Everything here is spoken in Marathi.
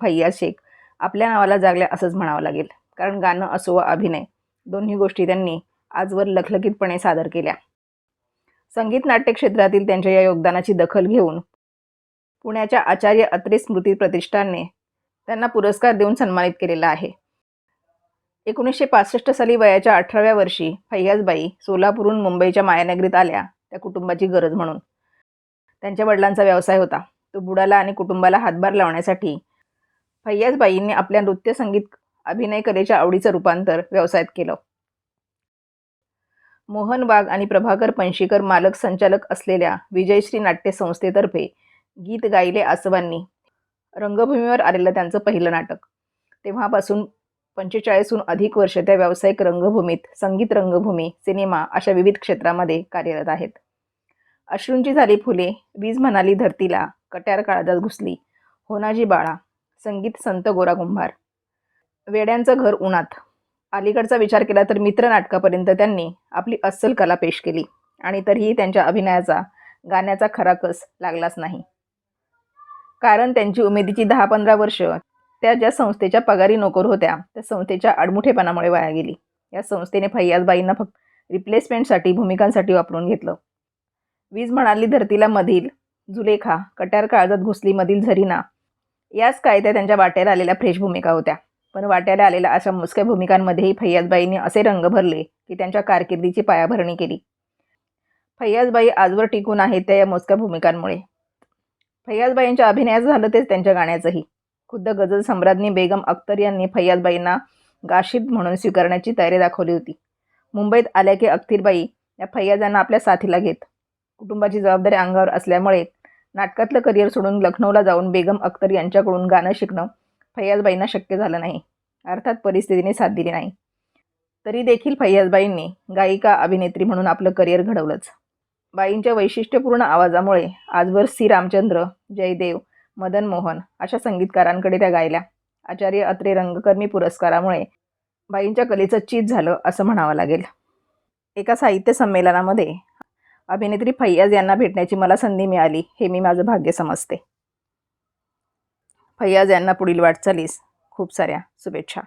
फैयाज शेख आपल्या नावाला जागल्या असंच म्हणावं लागेल. कारण गाणं असो व अभिनय दोन्ही गोष्टी त्यांनी आजवर लखलखीतपणे सादर केल्या. संगीत नाट्य क्षेत्रातील त्यांच्या या योगदानाची दखल घेऊन पुण्याच्या आचार्य अत्रे स्मृती प्रतिष्ठानने त्यांना पुरस्कार देऊन सन्मानित केलेला आहे. एकोणीसशे पासष्ट साली वयाच्या अठराव्या वर्षी फैयाजबाई सोलापूरहून मुंबईच्या मायानगरीत आल्या त्या कुटुंबाची गरज म्हणून. त्यांच्या वडिलांचा व्यवसाय होता. तो बुडाला आणि कुटुंबाला हातभार लावण्यासाठी फैयाजबाईंनी आपल्या नृत्य संगीत अभिनय कलेच्या आवडीचं रूपांतर व्यवसायात केलं. मोहन वाघ आणि प्रभाकर पणशीकर मालक संचालक असलेल्या विजयश्री नाट्य संस्थेतर्फे गीत गायले आसवांनी रंगभूमीवर आलेलं त्यांचं पहिलं नाटक. तेव्हापासून पंचेचाळीसहून अधिक वर्ष त्या व्यावसायिक रंगभूमीत संगीत रंगभूमी सिनेमा अशा विविध क्षेत्रामध्ये कार्यरत आहेत. अश्रूंची झाली फुले वीज म्हणाली धरतीला कट्यार काळदात घुसली होनाजी बाळा संगीत संत गोरा कुंभार वेड्यांचं घर उन्हात. अलीकडचा विचार केला तर मित्र नाटकापर्यंत त्यांनी आपली अस्सल कला पेश केली आणि तरीही त्यांच्या अभिनयाचा गाण्याचा खरा कस लागलाच नाही. कारण त्यांची उमेदीची दहा पंधरा वर्ष त्या ज्या संस्थेच्या पगारी नोकर होत्या त्या संस्थेच्या आडमुठेपणामुळे वाया गेली. या संस्थेने फैयाजबाईंना फक्त रिप्लेसमेंटसाठी भूमिकांसाठी वापरून घेतलं. वीज म्हणाली धरतीला मधील जुलेखा कट्यार काळजात घुसली मधील झरीना याच कायद्या त्यांच्या वाट्याला आलेल्या फ्रेश भूमिका होत्या. पण वाट्याला आलेल्या अशा मुसक्या भूमिकांमध्येही फैयाजबाईंनी असे रंग भरले की त्यांच्या कारकिर्दीची पायाभरणी केली. फैयाजबाई आजवर टिकून आहेत त्या या मोजक्या भूमिकांमुळे. फैयाजबाईंच्या अभिनयाचं झालं तेच त्यांच्या गाण्याचंही. खुद्द गझल सम्राज्ञी बेगम अख्तर यांनी फैयाजबाईंना गाशिद म्हणून स्वीकारण्याची तयारी दाखवली होती. मुंबईत आल्या की अख्तीरबाई या फैयाजांना आपल्या साथीला घेत. कुटुंबाची जबाबदारी अंगावर असल्यामुळे नाटकातलं करिअर सोडून लखनौला जाऊन बेगम अख्तर यांच्याकडून गाणं शिकणं फैयाजबाईंना शक्य झालं नाही. अर्थात परिस्थितीने साथ दिली नाही. तरी देखील फैयाजबाईंनी गायिका अभिनेत्री म्हणून आपलं करिअर घडवलंच. बाईंच्या वैशिष्ट्यपूर्ण आवाजामुळे आजवर सी. रामचंद्र जयदेव मदन मोहन अशा संगीतकारांकडे त्या गायल्या. आचार्य अत्रे रंगकर्मी पुरस्कारामुळे बाईंच्या कलेचं चीज झालं असं म्हणावं लागेल. एका साहित्य संमेलनामध्ये अभिनेत्री फैयाज यांना भेटण्याची मला संधी मिळाली हे मी माझं भाग्य समजते. फैयाज यांना पुढील वाटचालीस. खूप साऱ्या शुभेच्छा.